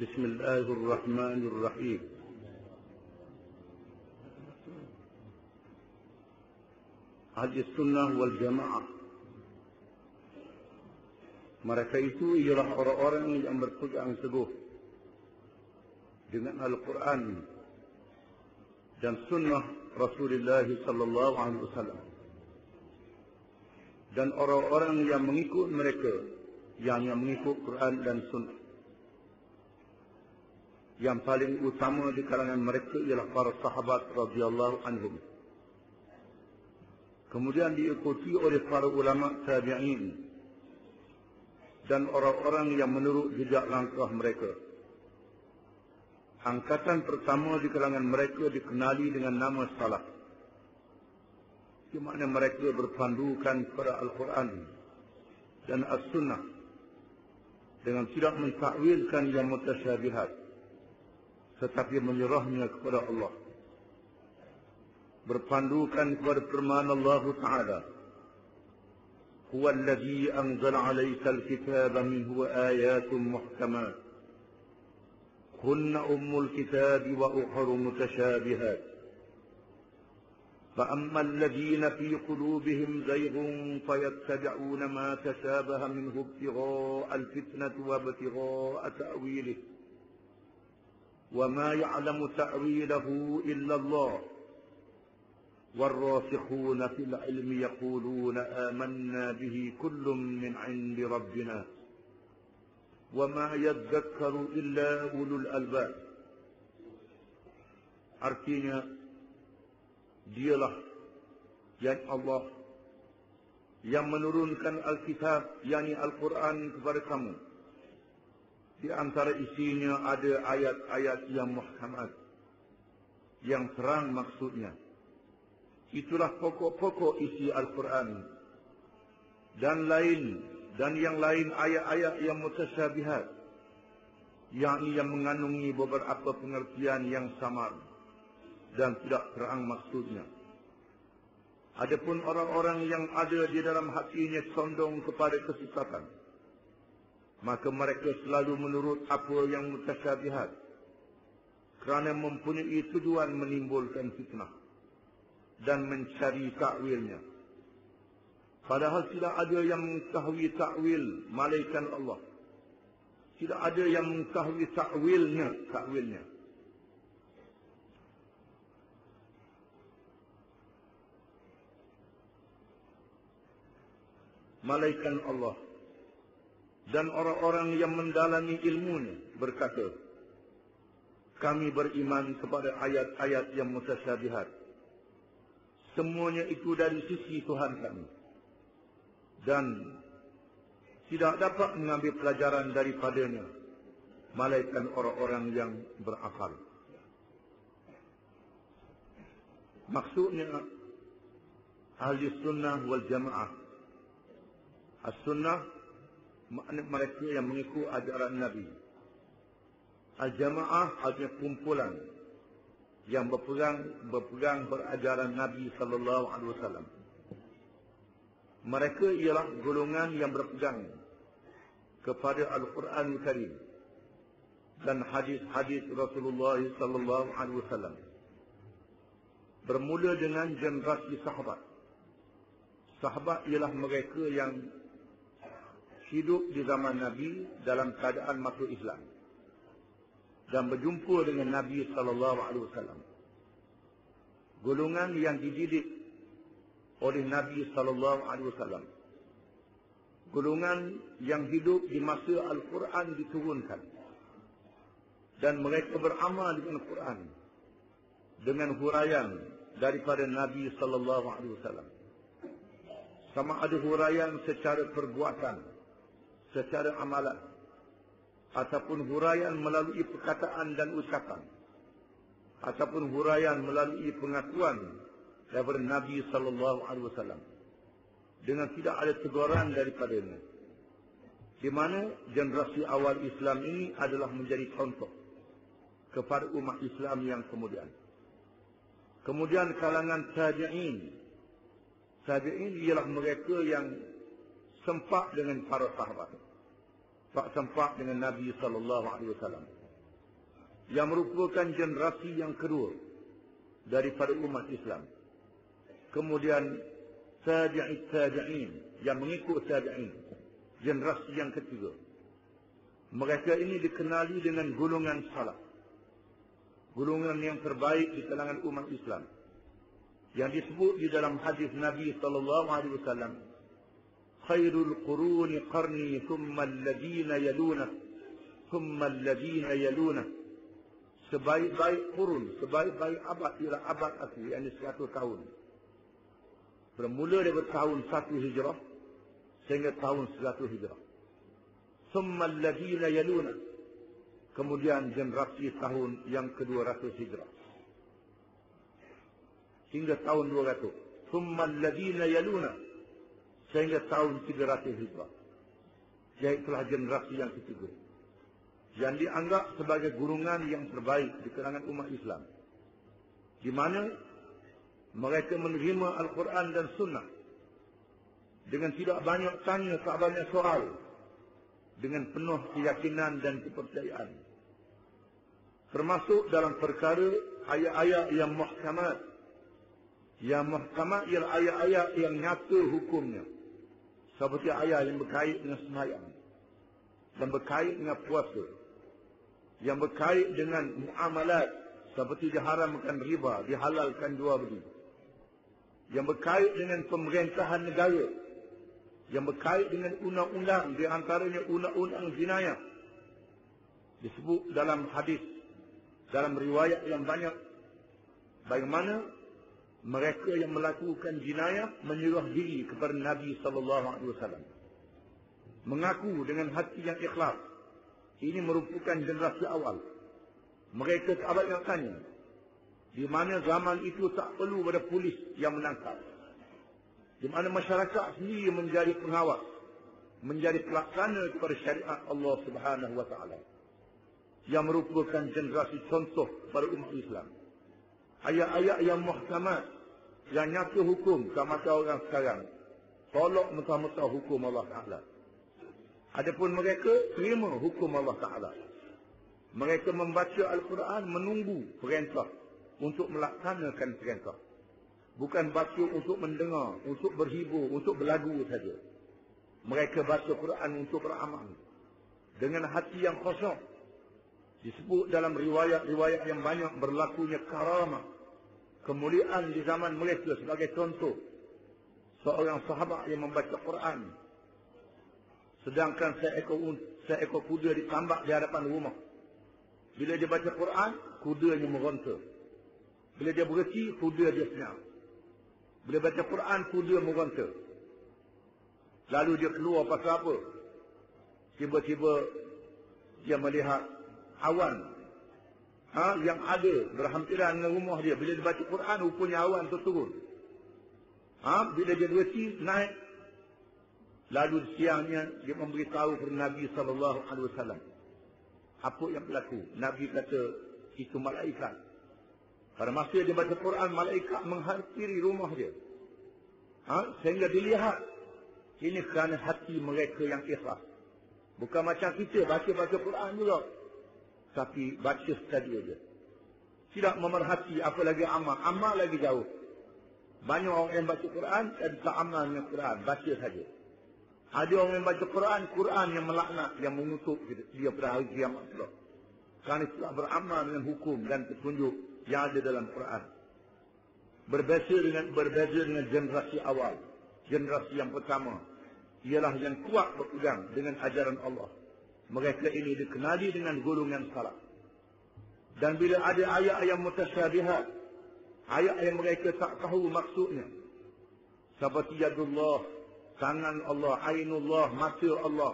بسم الله الرحمن الرحيم Ahli Sunnah wal Jamaah mereka itu ialah orang-orang yang berpegang teguh dengan Al-Quran dan Sunnah Rasulullah Sallallahu Alaihi Wasallam dan orang-orang yang mengikut mereka yang yang mengikut Quran dan Sunnah yang paling utama di kalangan mereka ialah para sahabat radhiyallahu anhum. Kemudian diikuti oleh para ulama tabi'in dan orang-orang yang menurut jejak langkah mereka. Angkatan pertama di kalangan mereka dikenali dengan nama salaf. Di mana mereka berpandukan kepada Al-Quran dan As-Sunnah dengan tidak mentakwilkan yang mutasyabihat tetapi menyerahnya kepada Allah. Berpandukan kepada firman Allah Taala. هو الذي أنزل عليك الكتاب منه آيات محكمات هن أم الكتاب وأخر متشابهات فأما الذين في قلوبهم زيغ فيتبعون ما تشابه منه ابتغاء الفتنة وابتغاء تأويله. وما يعلم تأويله إلا الله. والراسخون في العلم يقولون آمنا به كل من عند ربنا. وما يذكر إلا أولو الألباب. Artinya, dialah yang Allah yang menurunkan Alkitab, yakni Al-Quran kepada kamu. Di antara isinya ada ayat-ayat yang muhkamat. Yang terang maksudnya. Itulah pokok-pokok isi Al-Quran. Dan lain, dan yang lain ayat-ayat yang mutasyabihat. Yang yang mengandungi beberapa pengertian yang samar. Dan tidak terang maksudnya. Adapun orang-orang yang ada di dalam hatinya condong kepada kesesatan maka mereka selalu menurut apa yang mutasyabihat kerana mempunyai tujuan menimbulkan fitnah dan mencari takwilnya. Padahal tidak ada yang mengetahui takwil malaikat Allah. Tidak ada yang mengetahui takwilnya takwilnya. Malaikat Allah dan orang-orang yang mendalami ilmunya berkata, kami beriman kepada ayat-ayat yang mutasyabihat. Semuanya itu dari sisi Tuhan kami. Dan tidak dapat mengambil pelajaran daripadanya. Malaikat orang-orang yang berakal. Maksudnya, ahli sunnah wal jamaah. As-sunnah mereka yang mengikut ajaran Nabi. Al-Jamaah artinya kumpulan yang berpegang berpegang berajaran Nabi sallallahu alaihi wasallam. Mereka ialah golongan yang berpegang kepada Al-Quran Karim dan hadis-hadis Rasulullah sallallahu alaihi wasallam. Bermula dengan generasi sahabat. Sahabat ialah mereka yang hidup di zaman Nabi dalam keadaan masuk Islam dan berjumpa dengan Nabi sallallahu alaihi wasallam. Golongan yang dididik oleh Nabi sallallahu alaihi wasallam. Golongan yang hidup di masa Al-Quran diturunkan dan mereka beramal dengan Al-Quran dengan huraian daripada Nabi sallallahu alaihi wasallam. Sama ada huraian secara perbuatan secara amalan ataupun huraian melalui perkataan dan ucapan ataupun huraian melalui pengakuan daripada Nabi sallallahu alaihi wasallam dengan tidak ada teguran daripadanya. Di mana generasi awal Islam ini adalah menjadi contoh kepada umat Islam yang kemudian. Kemudian kalangan tabi'in. Tabi'in ialah mereka yang sempat dengan para sahabat. Tak sempat dengan Nabi sallallahu alaihi wasallam. yang merupakan generasi yang kedua daripada umat Islam. Kemudian tabi'in tabi'in yang mengikut tabi'in generasi yang ketiga. Mereka ini dikenali dengan golongan salaf. Golongan yang terbaik di kalangan umat Islam. Yang disebut di dalam hadis Nabi sallallahu alaihi wasallam, خير القرون قرني ثم الذين يلونه ثم الذين يلونه sebaik baik kurun sebaik baik abad ialah abad asli yang seratus tahun bermula daripada tahun satu hijrah sehingga tahun seratus hijrah summa alladhina yaluna kemudian generasi tahun yang kedua ratus hijrah hingga tahun dua ratus summa alladhina yaluna Sehingga tahun 300 Hijrah. Iaitulah generasi yang ketiga. Yang dianggap sebagai gurungan yang terbaik di kalangan umat Islam. Di mana mereka menerima Al-Quran dan Sunnah. Dengan tidak banyak tanya, tak banyak soal dengan penuh keyakinan dan kepercayaan. Termasuk dalam perkara ayat-ayat yang muhkamat. Yang muhkamat ialah ayat-ayat yang nyata hukumnya. Seperti ayat yang berkait dengan semayang. Yang berkait dengan puasa. Yang berkait dengan muamalat. Seperti diharamkan riba, dihalalkan dua beli. Yang berkait dengan pemerintahan negara yang berkait dengan undang-undang di antaranya undang-undang jinayah disebut dalam hadis dalam riwayat yang banyak bagaimana mereka yang melakukan jinayah menyerah diri kepada Nabi sallallahu alaihi wasallam mengaku dengan hati yang ikhlas ini merupakan generasi awal mereka tak banyak tanya di mana zaman itu tak perlu ada polis yang menangkap di mana masyarakat sendiri menjadi pengawas, menjadi pelaksana kepada syariat Allah Subhanahu wa taala. Yang merupakan generasi contoh pada umat Islam. Ayat-ayat yang muhkamat, yang nyata hukum ke mata orang sekarang. Tolak mentah-mentah hukum Allah Ta'ala. Adapun mereka terima hukum Allah Ta'ala. Mereka membaca Al-Quran menunggu perintah untuk melaksanakan perintah. Bukan baca untuk mendengar, untuk berhibur, untuk berlagu saja. Mereka baca Quran untuk beramal. Dengan hati yang kosong. Disebut dalam riwayat-riwayat yang banyak berlakunya karamah. Kemuliaan di zaman mereka sebagai contoh. Seorang sahabat yang membaca Quran. Sedangkan seekor, seekor kuda ditambak di hadapan rumah. Bila dia baca Quran, kudanya meronta. Bila dia berhenti, kuda dia senyap. Bila baca Quran pun dia meronta. Lalu dia keluar pasal apa? Tiba-tiba dia melihat awan ha, yang ada berhampiran dengan rumah dia. Bila dia baca Quran, rupanya awan tu turun. Ha, bila dia berhenti, naik. Lalu siangnya dia memberitahu kepada Nabi SAW. Apa yang berlaku? Nabi kata, itu malaikat. Pada masa dia baca Quran, malaikat menghampiri rumah dia. Ha? Sehingga dilihat. Ini kerana hati mereka yang ikhlas. Bukan macam kita baca-baca Quran juga. Tapi baca sekali saja. Tidak memerhati apa lagi amal. Amal lagi jauh. Banyak orang yang baca Quran dan tak amal dengan Quran. Baca saja. Ada orang yang baca Quran, Quran yang melaknat, yang mengutuk dia pada hari kiamat. Kerana tidak beramal dengan hukum dan petunjuk yang ada dalam Quran. Berbeza dengan berbeza dengan generasi awal. Generasi yang pertama ialah yang kuat berpegang dengan ajaran Allah. Mereka ini dikenali dengan golongan salaf. Dan bila ada ayat yang mutasyabihat, ayat yang mereka tak tahu maksudnya. Seperti yadullah, tangan Allah, ainullah, mata Allah,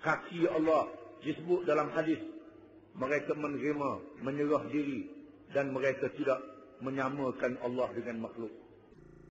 kaki Allah disebut dalam hadis. Mereka menerima, menyerah diri dan mereka tidak menyamakan Allah dengan makhluk.